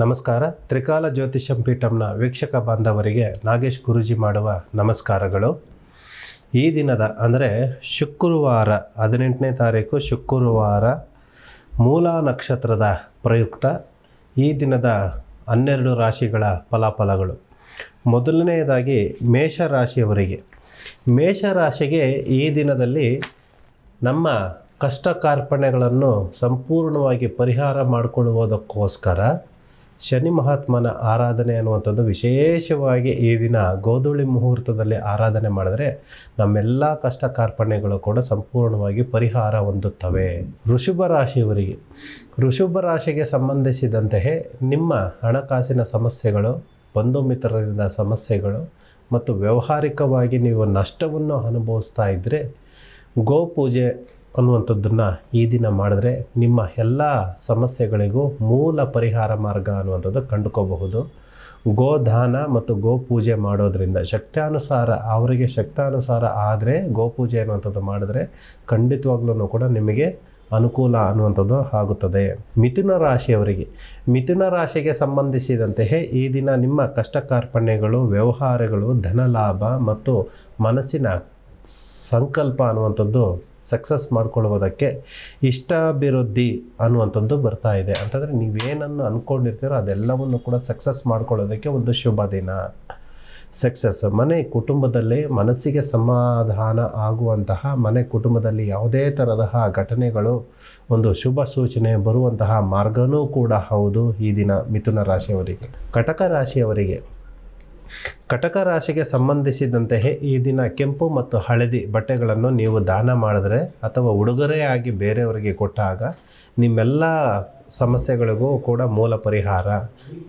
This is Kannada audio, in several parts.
ನಮಸ್ಕಾರ. ತ್ರಿಕಾಲ ಜ್ಯೋತಿಷಂ ಪೀಠಂನ ವೀಕ್ಷಕ ಬಾಂಧವರಿಗೆ ನಾಗೇಶ್ ಗುರುಜಿ ಮಾಡುವ ನಮಸ್ಕಾರಗಳು. ಈ ದಿನದ ಅಂದರೆ ಶುಕ್ರವಾರ ಹದಿನೆಂಟನೇ ತಾರೀಕು ಶುಕ್ರವಾರ ಮೂಲ ನಕ್ಷತ್ರದ ಪ್ರಯುಕ್ತ ಈ ದಿನದ ಹನ್ನೆರಡು ರಾಶಿಗಳ ಫಲಾಫಲಗಳು. ಮೊದಲನೆಯದಾಗಿ ಮೇಷರಾಶಿಯವರಿಗೆ. ಮೇಷರಾಶಿಗೆ ಈ ದಿನದಲ್ಲಿ ನಮ್ಮ ಕಷ್ಟ ಕಾರ್ಪಣ್ಯಗಳನ್ನು ಸಂಪೂರ್ಣವಾಗಿ ಪರಿಹಾರ ಮಾಡಿಕೊಳ್ಳುವುದಕ್ಕೋಸ್ಕರ ಶನಿ ಮಹಾತ್ಮನ ಆರಾಧನೆ ಅನ್ನುವಂಥದ್ದು ವಿಶೇಷವಾಗಿ ಈ ದಿನ ಗೋಧೂಳಿ ಮುಹೂರ್ತದಲ್ಲಿ ಆರಾಧನೆ ಮಾಡಿದ್ರೆ ನಮ್ಮೆಲ್ಲ ಕಷ್ಟ ಕಾರ್ಪಣ್ಯಗಳು ಕೂಡ ಸಂಪೂರ್ಣವಾಗಿ ಪರಿಹಾರ ಹೊಂದುತ್ತವೆ. ವೃಷಭ ರಾಶಿಯವರಿಗೆ, ವೃಷಭ ರಾಶಿಗೆ ಸಂಬಂಧಿಸಿದಂತೆಯೇ ನಿಮ್ಮ ಹಣಕಾಸಿನ ಸಮಸ್ಯೆಗಳು, ಬಂಧು ಮಿತ್ರರಿಂದ ಸಮಸ್ಯೆಗಳು ಮತ್ತು ವ್ಯಾವಹಾರಿಕವಾಗಿ ನೀವು ನಷ್ಟವನ್ನು ಅನುಭವಿಸ್ತಾ ಇದ್ದರೆ ಗೋಪೂಜೆ ಅನ್ನುವಂಥದ್ದನ್ನು ಈ ದಿನ ಮಾಡಿದ್ರೆ ನಿಮ್ಮ ಎಲ್ಲ ಸಮಸ್ಯೆಗಳಿಗೂ ಮೂಲ ಪರಿಹಾರ ಮಾರ್ಗ ಅನ್ನುವಂಥದ್ದು ಕಂಡುಕೋಬಹುದು. ಗೋಧಾನ ಮತ್ತು ಗೋಪೂಜೆ ಮಾಡೋದರಿಂದ ಶಕ್ತಾನುಸಾರ ಅವರಿಗೆ ಶಕ್ತಾನುಸಾರ ಆದರೆ ಗೋಪೂಜೆ ಅನ್ನುವಂಥದ್ದು ಮಾಡಿದ್ರೆ ಖಂಡಿತವಾಗ್ಲೂ ಕೂಡ ನಿಮಗೆ ಅನುಕೂಲ ಅನ್ನುವಂಥದ್ದು ಆಗುತ್ತದೆ. ಮಿಥುನ ರಾಶಿಯವರಿಗೆ, ಮಿಥುನ ರಾಶಿಗೆ ಸಂಬಂಧಿಸಿದಂತೆಯೇ ಈ ದಿನ ನಿಮ್ಮ ಕಷ್ಟ ಕಾರ್ಪಣ್ಯಗಳು ವ್ಯವಹಾರಗಳು, ಧನಲಾಭ ಮತ್ತು ಮನಸ್ಸಿನ ಸಂಕಲ್ಪ ಅನ್ನುವಂಥದ್ದು ಸಕ್ಸಸ್ ಮಾಡ್ಕೊಳ್ಳುವುದಕ್ಕೆ ಇಷ್ಟಾಭಿವೃದ್ಧಿ ಅನ್ನುವಂಥದ್ದು ಬರ್ತಾ ಇದೆ. ಅಂತಂದರೆ ನೀವೇನನ್ನು ಅಂದ್ಕೊಂಡಿರ್ತೀರೋ ಅದೆಲ್ಲವನ್ನು ಕೂಡ ಸಕ್ಸಸ್ ಮಾಡ್ಕೊಳ್ಳೋದಕ್ಕೆ ಒಂದು ಶುಭ ದಿನ. ಸಕ್ಸಸ್ ಮನೆ ಕುಟುಂಬದಲ್ಲಿ ಮನಸ್ಸಿಗೆ ಸಮಾಧಾನ ಆಗುವಂತಹ, ಮನೆ ಕುಟುಂಬದಲ್ಲಿ ಯಾವುದೇ ತರಹ ಘಟನೆಗಳು ಒಂದು ಶುಭ ಸೂಚನೆ ಬರುವಂತಹ ಮಾರ್ಗನೂ ಕೂಡ ಹೌದು ಈ ದಿನ ಮಿಥುನ ರಾಶಿಯವರಿಗೆ. ಕಟಕ ರಾಶಿಯವರಿಗೆ ಕಟಕ ರಾಶಿಗೆ ಸಂಬಂಧಿಸಿದಂತೆ ಈ ದಿನ ಕೆಂಪು ಮತ್ತು ಹಳದಿ ಬಟ್ಟೆಗಳನ್ನು ನೀವು ದಾನ ಮಾಡಿದ್ರೆ ಅಥವಾ ಉಡುಗೊರೆಯಾಗಿ ಬೇರೆಯವರಿಗೆ ಕೊಟ್ಟಾಗ ನಿಮ್ಮೆಲ್ಲ ಸಮಸ್ಯೆಗಳಿಗೂ ಕೂಡ ಮೂಲ ಪರಿಹಾರ.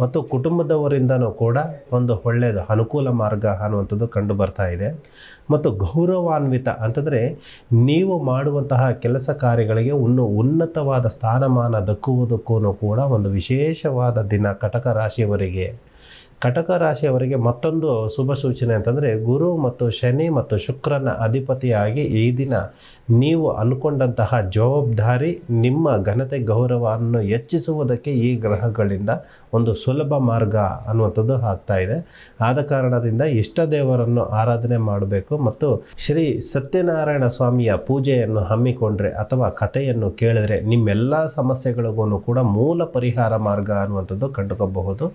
ಮತ್ತು ಕುಟುಂಬದವರಿಂದನೂ ಕೂಡ ಒಂದು ಒಳ್ಳೆಯದು, ಅನುಕೂಲ ಮಾರ್ಗ ಅನ್ನುವಂಥದ್ದು ಕಂಡು ಬರ್ತಾ ಇದೆ. ಮತ್ತು ಗೌರವಾನ್ವಿತ ಅಂತಂದರೆ ನೀವು ಮಾಡುವಂತಹ ಕೆಲಸ ಕಾರ್ಯಗಳಿಗೆ ಇನ್ನೂ ಉನ್ನತವಾದ ಸ್ಥಾನಮಾನ ದಕ್ಕುವುದಕ್ಕೂ ಕೂಡ ಒಂದು ವಿಶೇಷವಾದ ದಿನ ಕಟಕ ರಾಶಿಯವರಿಗೆ. ಕಟಕ ರಾಶಿಯವರಿಗೆ ಮತ್ತೊಂದು ಶುಭ ಸೂಚನೆ ಅಂತಂದರೆ ಗುರು ಮತ್ತು ಶನಿ ಮತ್ತು ಶುಕ್ರನ ಅಧಿಪತಿಯಾಗಿ ಈ ದಿನ ನೀವು ಅನ್ಕೊಂಡಂತಹ ಜವಾಬ್ದಾರಿ, ನಿಮ್ಮ ಘನತೆ ಗೌರವವನ್ನು ಹೆಚ್ಚಿಸುವುದಕ್ಕೆ ಈ ಗ್ರಹಗಳಿಂದ ಒಂದು ಸುಲಭ ಮಾರ್ಗ ಅನ್ನುವಂಥದ್ದು ಆಗ್ತಾ ಇದೆ. ಆದ ಕಾರಣದಿಂದ ಇಷ್ಟ ದೇವರನ್ನು ಆರಾಧನೆ ಮಾಡಬೇಕು ಮತ್ತು ಶ್ರೀ ಸತ್ಯನಾರಾಯಣ ಸ್ವಾಮಿಯ ಪೂಜೆಯನ್ನು ಹಮ್ಮಿಕೊಂಡ್ರೆ ಅಥವಾ ಕಥೆಯನ್ನು ಕೇಳಿದ್ರೆ ನಿಮ್ಮೆಲ್ಲ ಸಮಸ್ಯೆಗಳಿಗೂ ಕೂಡ ಮೂಲ ಪರಿಹಾರ ಮಾರ್ಗ ಅನ್ನುವಂಥದ್ದು ಕಂಡುಕೋಬಹುದು.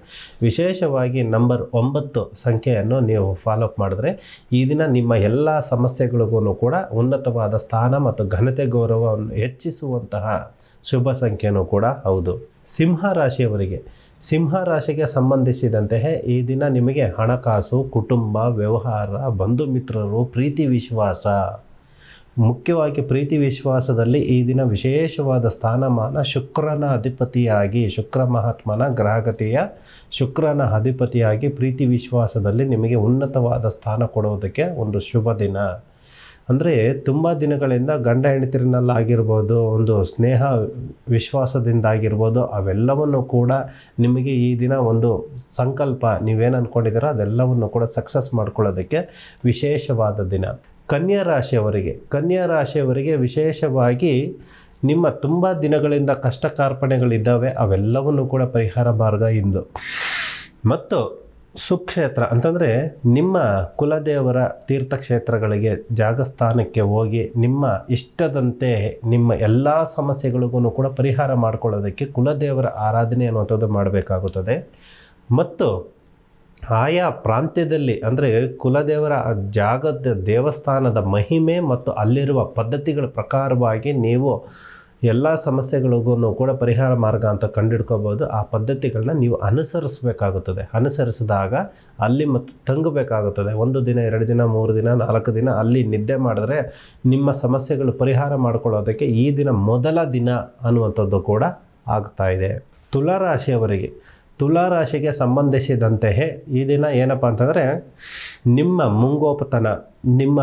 ವಿಶೇಷವಾಗಿ ನಂಬರ್ ಒಂಬತ್ತು ಸಂಖ್ಯೆಯನ್ನು ನೀವು ಫಾಲೋಅಪ್ ಮಾಡಿದ್ರೆ ಈ ದಿನ ನಿಮ್ಮ ಎಲ್ಲ ಸಮಸ್ಯೆಗಳಿಗೂ ಕೂಡ ಉನ್ನತವಾದ ಸ್ಥಾನ ಮತ್ತು ಘನತೆ ಗೌರವವನ್ನು ಹೆಚ್ಚಿಸುವಂತಹ ಶುಭ ಸಂಖ್ಯೆಯೂ ಕೂಡ ಹೌದು. ಸಿಂಹ ರಾಶಿಯವರಿಗೆ, ಸಿಂಹ ರಾಶಿಗೆ ಸಂಬಂಧಿಸಿದಂತೆಯೇ ಈ ದಿನ ನಿಮಗೆ ಹಣಕಾಸು, ಕುಟುಂಬ, ವ್ಯವಹಾರ, ಬಂಧು ಮಿತ್ರರು, ಪ್ರೀತಿ, ವಿಶ್ವಾಸ ಮುಖ್ಯವಾಗಿ ಪ್ರೀತಿ ವಿಶ್ವಾಸದಲ್ಲಿ ಈ ದಿನ ವಿಶೇಷವಾದ ಸ್ಥಾನಮಾನ ಶುಕ್ರನ ಅಧಿಪತಿಯಾಗಿ, ಶುಕ್ರ ಮಹಾತ್ಮನ ಗ್ರಹಗತಿಯ ಶುಕ್ರನ ಅಧಿಪತಿಯಾಗಿ ಪ್ರೀತಿ ವಿಶ್ವಾಸದಲ್ಲಿ ನಿಮಗೆ ಉನ್ನತವಾದ ಸ್ಥಾನ ಕೊಡುವುದಕ್ಕೆ ಒಂದು ಶುಭ ದಿನ. ಅಂದರೆ ತುಂಬ ದಿನಗಳಿಂದ ಗಂಡ ಹೆಂಡತಿರಿನಲ್ಲಾಗಿರ್ಬೋದು ಒಂದು ಸ್ನೇಹ ವಿಶ್ವಾಸದಿಂದಾಗಿರ್ಬೋದು, ಅವೆಲ್ಲವನ್ನು ಕೂಡ ನಿಮಗೆ ಈ ದಿನ ಒಂದು ಸಂಕಲ್ಪ. ನೀವೇನು ಅಂದ್ಕೊಂಡಿದ್ದೀರೋ ಅದೆಲ್ಲವನ್ನು ಕೂಡ ಸಕ್ಸಸ್ ಮಾಡ್ಕೊಳ್ಳೋದಕ್ಕೆ ವಿಶೇಷವಾದ ದಿನ. ಕನ್ಯಾ ರಾಶಿಯವರಿಗೆ ಕನ್ಯಾ ರಾಶಿಯವರಿಗೆ ವಿಶೇಷವಾಗಿ ನಿಮ್ಮ ತುಂಬ ದಿನಗಳಿಂದ ಕಷ್ಟ ಕಾರ್ಪಣೆಗಳಿದ್ದಾವೆ ಅವೆಲ್ಲವನ್ನು ಕೂಡ ಪರಿಹಾರ ಮಾರ್ಗ ಇಂದು. ಮತ್ತು ಸುಕ್ಷೇತ್ರ ಅಂತಂದರೆ ನಿಮ್ಮ ಕುಲದೇವರ ತೀರ್ಥಕ್ಷೇತ್ರಗಳಿಗೆ ಜಾಗಸ್ಥಾನಕ್ಕೆ ಹೋಗಿ ನಿಮ್ಮ ಇಷ್ಟದಂತೆ ನಿಮ್ಮ ಎಲ್ಲ ಸಮಸ್ಯೆಗಳಿಗೂ ಕೂಡ ಪರಿಹಾರ ಮಾಡಿಕೊಳ್ಳೋದಕ್ಕೆ ಕುಲದೇವರ ಆರಾಧನೆ ಅನ್ನುವಂಥದ್ದು ಮಾಡಬೇಕಾಗುತ್ತದೆ. ಮತ್ತು ಆಯಾ ಪ್ರಾಂತ್ಯದಲ್ಲಿ ಅಂದರೆ ಕುಲದೇವರ ಜಾಗದ ದೇವಸ್ಥಾನದ ಮಹಿಮೆ ಮತ್ತು ಅಲ್ಲಿರುವ ಪದ್ಧತಿಗಳ ಪ್ರಕಾರವಾಗಿ ನೀವು ಎಲ್ಲ ಸಮಸ್ಯೆಗಳಿಗೂ ಕೂಡ ಪರಿಹಾರ ಮಾರ್ಗ ಅಂತ ಕಂಡುಹಿಡ್ಕೋಬೋದು ಆ ಪದ್ಧತಿಗಳನ್ನ ನೀವು ಅನುಸರಿಸಬೇಕಾಗುತ್ತದೆ. ಅನುಸರಿಸಿದಾಗ ಅಲ್ಲಿ ಮತ್ತು ತಂಗಬೇಕಾಗುತ್ತದೆ. ಒಂದು ದಿನ, ಎರಡು ದಿನ, ಮೂರು ದಿನ, ನಾಲ್ಕು ದಿನ ಅಲ್ಲಿ ನಿದ್ದೆ ಮಾಡಿದ್ರೆ ನಿಮ್ಮ ಸಮಸ್ಯೆಗಳು ಪರಿಹಾರ ಮಾಡಿಕೊಳ್ಳೋದಕ್ಕೆ ಈ ದಿನ ಮೊದಲ ದಿನ ಅನ್ನುವಂಥದ್ದು ಕೂಡ ಆಗ್ತಾ ಇದೆ. ತುಲಾರಾಶಿಯವರಿಗೆ ತುಲಾರಾಶಿಗೆ ಸಂಬಂಧಿಸಿದಂತೆ ಈ ದಿನ ಏನಪ್ಪ ಅಂತಂದರೆ ನಿಮ್ಮ ಮುಂಗೋಪತನ, ನಿಮ್ಮ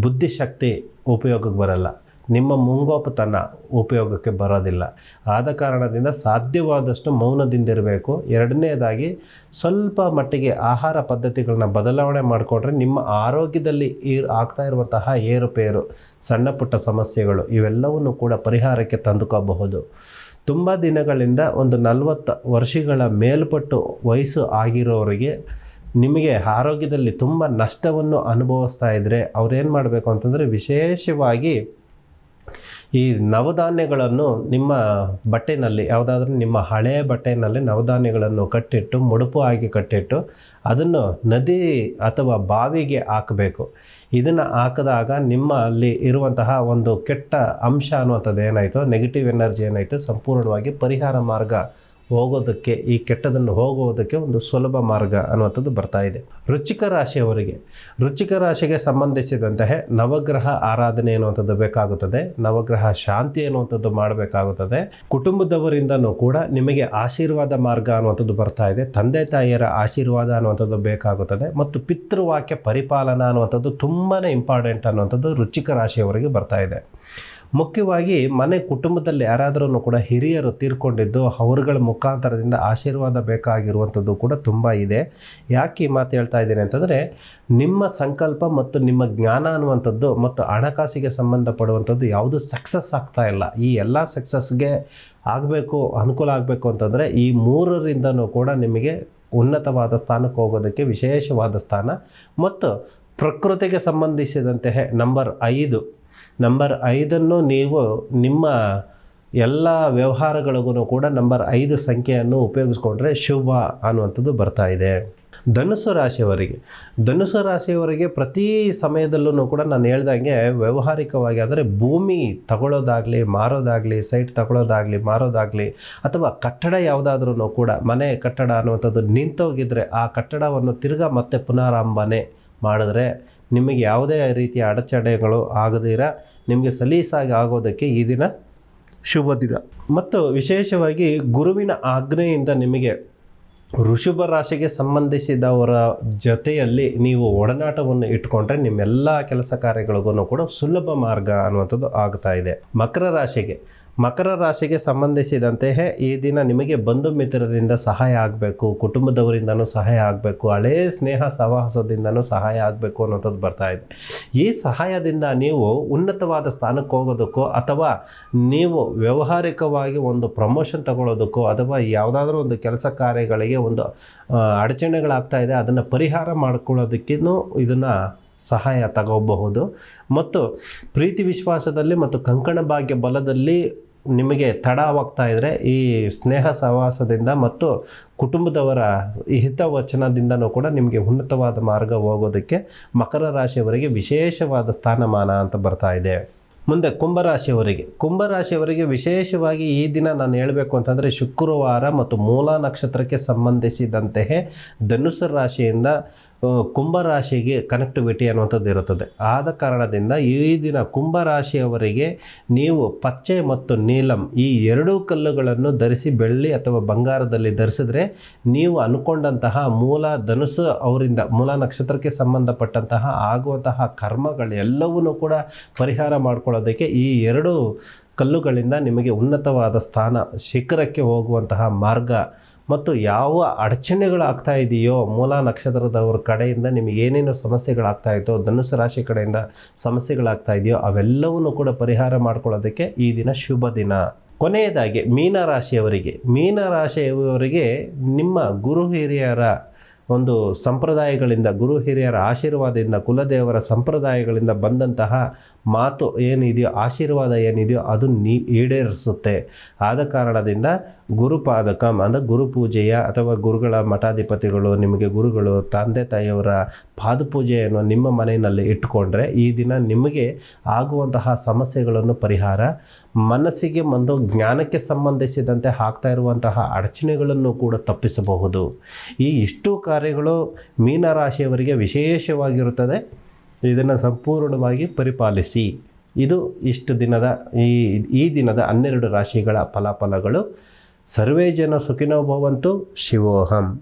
ಬುದ್ಧಿಶಕ್ತಿ ಉಪಯೋಗಕ್ಕೆ ಬರಲ್ಲ. ನಿಮ್ಮ ಮುಂಗೋಪತನ ಉಪಯೋಗಕ್ಕೆ ಬರೋದಿಲ್ಲ. ಆದ ಕಾರಣದಿಂದ ಸಾಧ್ಯವಾದಷ್ಟು ಮೌನದಿಂದಿರಬೇಕು. ಎರಡನೇದಾಗಿ ಸ್ವಲ್ಪ ಮಟ್ಟಿಗೆ ಆಹಾರ ಪದ್ಧತಿಗಳನ್ನ ಬದಲಾವಣೆ ಮಾಡಿಕೊಂಡ್ರೆ ನಿಮ್ಮ ಆರೋಗ್ಯದಲ್ಲಿ ಏರು ಆಗ್ತಾ ಇರುವಂತಹ ಏರುಪೇರು, ಸಣ್ಣ ಪುಟ್ಟ ಸಮಸ್ಯೆಗಳು ಇವೆಲ್ಲವನ್ನು ಕೂಡ ಪರಿಹಾರಕ್ಕೆ ತಂದುಕೋಬಹುದು. ತುಂಬ ದಿನಗಳಿಂದ ಒಂದು ನಲವತ್ತು ವರ್ಷಗಳ ಮೇಲ್ಪಟ್ಟು ವಯಸ್ಸು ಆಗಿರೋರಿಗೆ ನಿಮಗೆ ಆರೋಗ್ಯದಲ್ಲಿ ತುಂಬ ನಷ್ಟವನ್ನು ಅನುಭವಿಸ್ತಾ ಇದ್ದರೆ ಅವ್ರೇನು ಮಾಡಬೇಕು ಅಂತಂದರೆ ವಿಶೇಷವಾಗಿ ಈ ನವಧಾನ್ಯಗಳನ್ನು ನಿಮ್ಮ ಬಟ್ಟೆನಲ್ಲಿ, ಯಾವುದಾದ್ರೂ ನಿಮ್ಮ ಹಳೆಯ ಬಟ್ಟೆನಲ್ಲಿ ನವಧಾನ್ಯಗಳನ್ನು ಕಟ್ಟಿಟ್ಟು, ಮುಡುಪು ಆಗಿ ಕಟ್ಟಿಟ್ಟು ಅದನ್ನು ನದಿ ಅಥವಾ ಬಾವಿಗೆ ಹಾಕಬೇಕು. ಇದನ್ನು ಹಾಕಿದಾಗ ನಿಮ್ಮಲ್ಲಿ ಇರುವಂತಹ ಒಂದು ಕೆಟ್ಟ ಅಂಶ ಅನ್ನುವಂಥದ್ದು ಏನಾಯಿತು? ನೆಗೆಟಿವ್ ಎನರ್ಜಿ ಏನಾಯಿತು? ಸಂಪೂರ್ಣವಾಗಿ ಪರಿಹಾರ ಮಾರ್ಗ ಹೋಗೋದಕ್ಕೆ, ಈ ಕೆಟ್ಟದನ್ನು ಹೋಗುವುದಕ್ಕೆ ಒಂದು ಸುಲಭ ಮಾರ್ಗ ಅನ್ನುವಂಥದ್ದು ಬರ್ತಾ ಇದೆ. ವೃಶ್ಚಿಕ ರಾಶಿಯವರಿಗೆ ರುಚಿಕ ರಾಶಿಗೆ ಸಂಬಂಧಿಸಿದಂತಹ ನವಗ್ರಹ ಆರಾಧನೆ ಅನ್ನುವಂಥದ್ದು ಬೇಕಾಗುತ್ತದೆ, ನವಗ್ರಹ ಶಾಂತಿ ಅನ್ನುವಂಥದ್ದು ಮಾಡಬೇಕಾಗುತ್ತದೆ. ಕುಟುಂಬದವರಿಂದನೂ ಕೂಡ ನಿಮಗೆ ಆಶೀರ್ವಾದ ಮಾರ್ಗ ಅನ್ನುವಂಥದ್ದು ಬರ್ತಾ ಇದೆ, ತಂದೆ ತಾಯಿಯರ ಆಶೀರ್ವಾದ ಅನ್ನುವಂಥದ್ದು ಬೇಕಾಗುತ್ತದೆ ಮತ್ತು ಪಿತೃವಾಕ್ಯ ಪರಿಪಾಲನಾ ಅನ್ನುವಂಥದ್ದು ತುಂಬಾ ಇಂಪಾರ್ಟೆಂಟ್ ಅನ್ನುವಂಥದ್ದು ರುಚಿಕ ರಾಶಿಯವರಿಗೆ ಬರ್ತಾ ಇದೆ. ಮುಖ್ಯವಾಗಿ ಮನೆ ಕುಟುಂಬದಲ್ಲಿ ಯಾರಾದರೂ ಕೂಡ ಹಿರಿಯರು ತೀರ್ಕೊಂಡಿದ್ದು ಅವರುಗಳ ಮುಖಾಂತರದಿಂದ ಆಶೀರ್ವಾದ ಬೇಕಾಗಿರುವಂಥದ್ದು ಕೂಡ ತುಂಬ ಇದೆ. ಯಾಕೆ ಈ ಮಾತು ಹೇಳ್ತಾ ಇದ್ದೀನಿ ಅಂತಂದರೆ, ನಿಮ್ಮ ಸಂಕಲ್ಪ ಮತ್ತು ನಿಮ್ಮ ಜ್ಞಾನ ಅನ್ನುವಂಥದ್ದು ಮತ್ತು ಹಣಕಾಸಿಗೆ ಸಂಬಂಧಪಡುವಂಥದ್ದು ಯಾವುದು ಸಕ್ಸಸ್ ಆಗ್ತಾ ಇಲ್ಲ. ಈ ಎಲ್ಲ ಸಕ್ಸಸ್ಗೆ ಆಗಬೇಕು, ಅನುಕೂಲ ಆಗಬೇಕು ಅಂತಂದರೆ ಈ ಮೂರರಿಂದನೂ ಕೂಡ ನಿಮಗೆ ಉನ್ನತವಾದ ಸ್ಥಾನಕ್ಕೆ ಹೋಗೋದಕ್ಕೆ ವಿಶೇಷವಾದ ಸ್ಥಾನ. ಮತ್ತು ಪ್ರಕೃತಿಗೆ ಸಂಬಂಧಿಸಿದಂತೆ ನಂಬರ್ ಐದು ನಂಬರ್ ಐದನ್ನು ನೀವು ನಿಮ್ಮ ಎಲ್ಲ ವ್ಯವಹಾರಗಳಿಗೂ ಕೂಡ ನಂಬರ್ ಐದು ಸಂಖ್ಯೆಯನ್ನು ಉಪಯೋಗಿಸ್ಕೊಂಡ್ರೆ ಶುಭ ಅನ್ನುವಂಥದ್ದು ಬರ್ತಾ ಇದೆ. ಧನುಸು ರಾಶಿಯವರಿಗೆ. ಧನುಸು ರಾಶಿಯವರಿಗೆ ಪ್ರತಿ ಸಮಯದಲ್ಲೂ ಕೂಡ ನಾನು ಹೇಳ್ದಂಗೆ ವ್ಯವಹಾರಿಕವಾಗಿ ಆದರೆ ಭೂಮಿ ತಗೊಳ್ಳೋದಾಗಲಿ, ಮಾರೋದಾಗಲಿ ಸೈಟ್ ತಗೊಳ್ಳೋದಾಗಲಿ, ಮಾರೋದಾಗಲಿ ಅಥವಾ ಕಟ್ಟಡ ಯಾವುದಾದ್ರೂ ಕೂಡ ಮನೆ, ಕಟ್ಟಡ ಅನ್ನುವಂಥದ್ದು ನಿಂತೋಗಿದ್ರೆ ಆ ಕಟ್ಟಡವನ್ನು ತಿರ್ಗಾ ಮತ್ತೆ ಪುನರಾರಂಭನೆ ಮಾಡಿದ್ರೆ ನಿಮಗೆ ಯಾವುದೇ ರೀತಿಯ ಅಡಚಣೆಗಳು ಆಗದಿರ, ನಿಮಗೆ ಸಲೀಸಾಗಿ ಆಗೋದಕ್ಕೆ ಈ ದಿನ ಶುಭ ದಿನ. ಮತ್ತು ವಿಶೇಷವಾಗಿ ಗುರುವಿನ ಆಜ್ಞೆಯಿಂದ ನಿಮಗೆ ಋಷಭ ರಾಶಿಗೆ ಸಂಬಂಧಿಸಿದವರ ಜೊತೆಯಲ್ಲಿ ನೀವು ಒಡನಾಟವನ್ನು ಇಟ್ಕೊಂಡ್ರೆ ನಿಮ್ಮೆಲ್ಲ ಕೆಲಸ ಕಾರ್ಯಗಳಿಗೂ ಕೂಡ ಸುಲಭ ಮಾರ್ಗ ಅನ್ನುವಂಥದ್ದು ಆಗ್ತಾ ಇದೆ. ಮಕರ ರಾಶಿಗೆ ಮಕರ ರಾಶಿಗೆ ಸಂಬಂಧಿಸಿದಂತೆ ಈ ದಿನ ನಿಮಗೆ ಬಂಧು ಮಿತ್ರರಿಂದ ಸಹಾಯ ಆಗಬೇಕು, ಕುಟುಂಬದವರಿಂದನೂ ಸಹಾಯ ಆಗಬೇಕು, ಹಳೇ ಸ್ನೇಹ ಸಹವಾಸದಿಂದನೂ ಸಹಾಯ ಆಗಬೇಕು ಅನ್ನೋಂಥದ್ದು ಬರ್ತಾ ಇದೆ. ಈ ಸಹಾಯದಿಂದ ನೀವು ಉನ್ನತವಾದ ಸ್ಥಾನಕ್ಕೆ ಹೋಗೋದಕ್ಕೋ ಅಥವಾ ನೀವು ವ್ಯಾವಹಾರಿಕವಾಗಿ ಒಂದು ಪ್ರಮೋಷನ್ ತಗೊಳ್ಳೋದಕ್ಕೋ ಅಥವಾ ಯಾವುದಾದ್ರೂ ಒಂದು ಕೆಲಸ ಕಾರ್ಯಗಳಿಗೆ ಒಂದು ಅಡಚಣೆಗಳಾಗ್ತಾ ಇದೆ, ಅದನ್ನು ಪರಿಹಾರ ಮಾಡ್ಕೊಳ್ಳೋದಕ್ಕಿನ್ನೂ ಇದನ್ನು ಸಹಾಯ ತಗೋಬಹುದು. ಮತ್ತು ಪ್ರೀತಿ ವಿಶ್ವಾಸದಲ್ಲಿ ಮತ್ತು ಕಂಕಣ ಭಾಗ್ಯ ಬಲದಲ್ಲಿ ನಿಮಗೆ ತಡವಾಗ್ತಾ ಇದ್ದರೆ ಈ ಸ್ನೇಹ ಸಹವಾಸದಿಂದ ಮತ್ತು ಕುಟುಂಬದವರ ಹಿತವಚನದಿಂದನೂ ಕೂಡ ನಿಮಗೆ ಉನ್ನತವಾದ ಮಾರ್ಗ ಹೋಗೋದಕ್ಕೆ ಮಕರ ರಾಶಿಯವರಿಗೆ ವಿಶೇಷವಾದ ಸ್ಥಾನಮಾನ ಅಂತ ಬರ್ತಾ ಇದೆ. ಮುಂದೆ ಕುಂಭರಾಶಿಯವರಿಗೆ. ಕುಂಭರಾಶಿಯವರಿಗೆ ವಿಶೇಷವಾಗಿ ಈ ದಿನ ನಾನು ಹೇಳಬೇಕು ಅಂತಂದರೆ ಶುಕ್ರವಾರ ಮತ್ತು ಮೂಲ ನಕ್ಷತ್ರಕ್ಕೆ ಸಂಬಂಧಿಸಿದಂತೆಯೇ ಧನುಸು ರಾಶಿಯಿಂದ ಕುಂಭರಾಶಿಗೆ ಕನೆಕ್ಟಿವಿಟಿ ಅನ್ನುವಂಥದ್ದು ಇರುತ್ತದೆ. ಆದ ಕಾರಣದಿಂದ ಈ ದಿನ ಕುಂಭರಾಶಿಯವರಿಗೆ ನೀವು ಪಚ್ಚೆ ಮತ್ತು ನೀಲಂ ಈ ಎರಡೂ ಕಲ್ಲುಗಳನ್ನು ಧರಿಸಿ ಬೆಳ್ಳಿ ಅಥವಾ ಬಂಗಾರದಲ್ಲಿ ಧರಿಸಿದ್ರೆ ನೀವು ಅನ್ಕೊಂಡಂತಹ ಮೂಲ ಧನುಸು ಅವರಿಂದ, ಮೂಲ ನಕ್ಷತ್ರಕ್ಕೆ ಸಂಬಂಧಪಟ್ಟಂತಹ ಆಗುವಂತಹ ಕರ್ಮಗಳೆಲ್ಲವನ್ನೂ ಕೂಡ ಪರಿಹಾರ ಮಾಡ್ಕೊಳ್ಳೋದಕ್ಕೆ ಈ ಎರಡು ಕಲ್ಲುಗಳಿಂದ ನಿಮಗೆ ಉನ್ನತವಾದ ಸ್ಥಾನ, ಶಿಖರಕ್ಕೆ ಹೋಗುವಂತಹ ಮಾರ್ಗ ಮತ್ತು ಯಾವ ಅಡಚಣೆಗಳಾಗ್ತಾ ಇದೆಯೋ, ಮೂಲ ನಕ್ಷತ್ರದವ್ರ ಕಡೆಯಿಂದ ನಿಮಗೆ ಏನೇನು ಸಮಸ್ಯೆಗಳಾಗ್ತಾ ಇತ್ತೋ ಧನುಸು ರಾಶಿ ಕಡೆಯಿಂದ ಸಮಸ್ಯೆಗಳಾಗ್ತಾ ಇದೆಯೋ, ಅವೆಲ್ಲವನ್ನೂ ಕೂಡ ಪರಿಹಾರ ಮಾಡ್ಕೊಳ್ಳೋದಕ್ಕೆ ಈ ದಿನ ಶುಭ ದಿನ. ಕೊನೆಯದಾಗಿ ಮೀನರಾಶಿಯವರಿಗೆ. ಮೀನರಾಶಿಯವರಿಗೆ ಮೀನ ರಾಶಿಯವರಿಗೆ ನಿಮ್ಮ ಗುರು ಹಿರಿಯರ ಒಂದು ಸಂಪ್ರದಾಯಗಳಿಂದ, ಗುರು ಹಿರಿಯರ ಆಶೀರ್ವಾದದಿಂದ, ಕುಲದೇವರ ಸಂಪ್ರದಾಯಗಳಿಂದ ಬಂದಂತಹ ಮಾತು ಏನಿದೆಯೋ, ಆಶೀರ್ವಾದ ಏನಿದೆಯೋ ಅದು ನೀ ಈಡೇರಿಸುತ್ತೆ. ಆದ ಕಾರಣದಿಂದ ಗುರುಪಾದಕಂ, ಅಂದರೆ ಗುರುಪೂಜೆಯ ಅಥವಾ ಗುರುಗಳ ಮಠಾಧಿಪತಿಗಳು, ನಿಮಗೆ ಗುರುಗಳು, ತಂದೆ ತಾಯಿಯವರ ಪಾದಪೂಜೆಯನ್ನು ನಿಮ್ಮ ಮನೆಯಲ್ಲಿ ಇಟ್ಟುಕೊಂಡ್ರೆ ಈ ದಿನ ನಿಮಗೆ ಆಗುವಂತಹ ಸಮಸ್ಯೆಗಳನ್ನು ಪರಿಹಾರ, ಮನಸ್ಸಿಗೆ ಒಂದು ಜ್ಞಾನಕ್ಕೆ ಸಂಬಂಧಿಸಿದಂತೆ ಆಗ್ತಾ ಇರುವಂತಹ ಅಡಚಣೆಗಳನ್ನು ಕೂಡ ತಪ್ಪಿಸಬಹುದು. ಈ ಇಷ್ಟು ಕಾರ್ಯಗಳು ಮೀನರಾಶಿಯವರಿಗೆ ವಿಶೇಷವಾಗಿರುತ್ತದೆ. ಇದನ್ನು ಸಂಪೂರ್ಣವಾಗಿ ಪರಿಪಾಲಿಸಿ. ಇದು ಇಷ್ಟು ದಿನದ ಈ ಈ ದಿನದ ಹನ್ನೆರಡು ರಾಶಿಗಳ ಫಲಾಫಲಗಳು. ಸರ್ವೇ ಜನ ಸುಖಿನೋ ಭವಂತು. ಶಿವೋಹಂ.